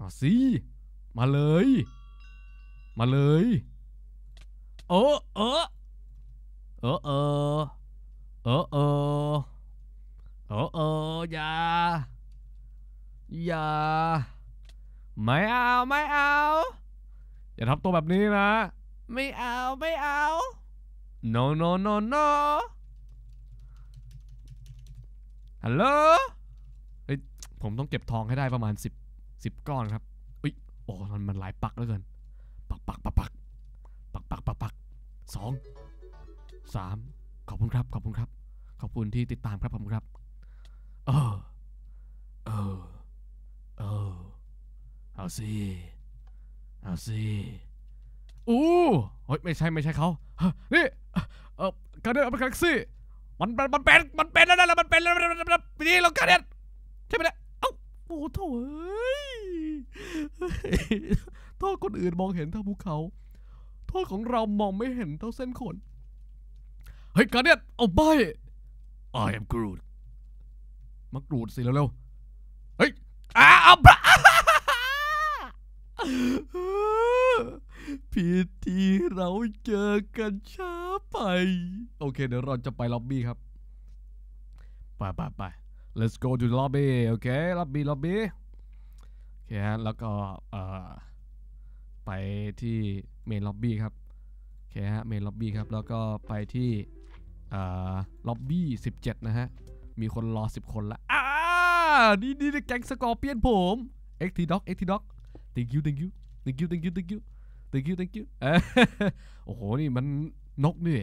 เอาสิมาเลย มาเลยเออเออเออเออเออเออเออเอออย่าอย่าไม่เอาไม่เอา อย่าทำตัวแบบนี้นะ ไม่เอาไม่เอา no no no no ฮัลโหลผมต้องเก็บทองให้ได้ประมาณ 10 10ก้อนครับอุ้ยโอ้มันมันหลายปักเหลือเกิน ปักปักปักปักปักปักปักปักสองสามขอบคุณครับ ขอบคุณครับ ขอบคุณที่ติดตามครับขอบคุณครับ เออ เออ เออ เอาสิเอาสิอู้เฮ้ยไม่ใช่ไม่ใช่เขานี่เออการเดินเอาไปกาแล็กซี่มันมันมันเป็นมันเป็นแล้วนะมันเป็นแล้วนี่เราการเดินใช่ไหมเนี่ย โอ้โถเอ้ยโทษคนอื่นมองเห็นเท่าภูเขา โทษของเรามองไม่เห็นเท่าเส้นขน เฮ้ยการเดียนเอาไป I am Groot มากรูดสิเร็วๆ เฮ้ยอ้าเอาบะพีทีเราเจอกันช้าไป โอเค เดี๋ยวเราจะไปล็อบบี้ครับ ไปไปไป let's go to the lobby โอเคล็อบบี้ล็อบบี้โอเคฮะแล้วก็ไปที่เมนล็อบบี้ครับโอเคฮะเมนล็อบบี้ครับแล้วก็ไปที่เอ่อล็อบบี้17 นะฮะ มีคนรอ 10 คนละอ่านี่นี่แก๊งสกอร์เปียนผม XT Dog XT Dog thank you thank you thank you thank you thank you thank you thank you โอ้โห นี่มันนกนี่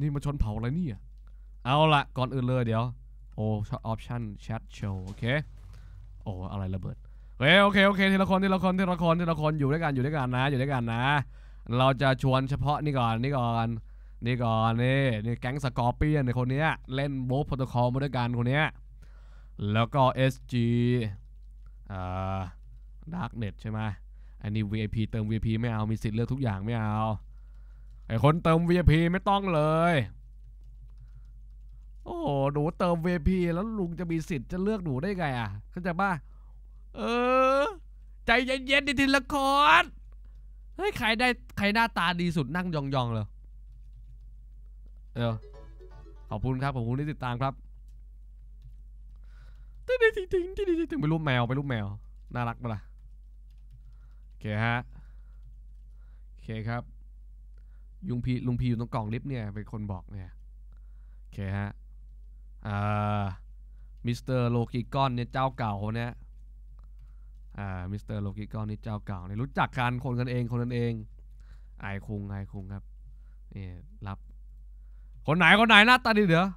นี่มาชนเผาอะไรนี่ เอาละก่อนอื่นเลยเดี๋ยว โอ้ชออปชั่นแชทโชว์โอเคโอ้อะไรระเบิดเฮ้ยโอเคโอเคทีละคนทีละคนทีละคนทีละคนอยู่ด้วยกันอยู่ด้วยกันนะ อยู่ด้วยกันนะ เราจะชวนเฉพาะนี่ก่อนนี่ก่อนนี่ก่อนนี่นี่แก๊งสกอร์เปียนในคนนี้เล่นโบว์โปรโตคอลมาด้วยกันคนนี้แล้วก็ SG อ่า Darknet ใช่ไหมอันนี้ VIP เติม VIP ไม่เอามีสิทธิ์เลือกทุกอย่างไม่เอาไอคนเติม VIP ไม่ต้องเลย โอ้โหหนูเติม VP แล้วลุงจะมีสิทธิ์จะเลือกหนูได้ไงอะเข้าใจป่ะเออ ใจเย็นๆดิทีละคนเฮ้ยใครได้ใครหน้าตาดีสุดนั่งยองๆเลยเออขอบคุณครับขอบคุณที่ติดตามครับติ๊งติ๊งติ๊งติ๊งติ๊งติ๊งติ๊งเป็นรูปแมวเป็นรูปแมว น่ารักปะล่ะโอเคฮะโอเคครับยุงพีลุงพีอยู่ตรงกล่องลิฟต์เนี่ยเป็นคนบอกเนี่ยโอเคฮะ อ่ามิสเตอร์โลกิกอนเนี่ยเจ้าเก่าคนเนี้ยอ่ามิสเตอร์โลกิกอนนี่เจ้าเก่าเนี่ยรู้จักกันคนกันเองคนกันเองไอคุงไอคุงครับนี่รับคนไหนคนไหนหน้าตาดีเดี๋ยว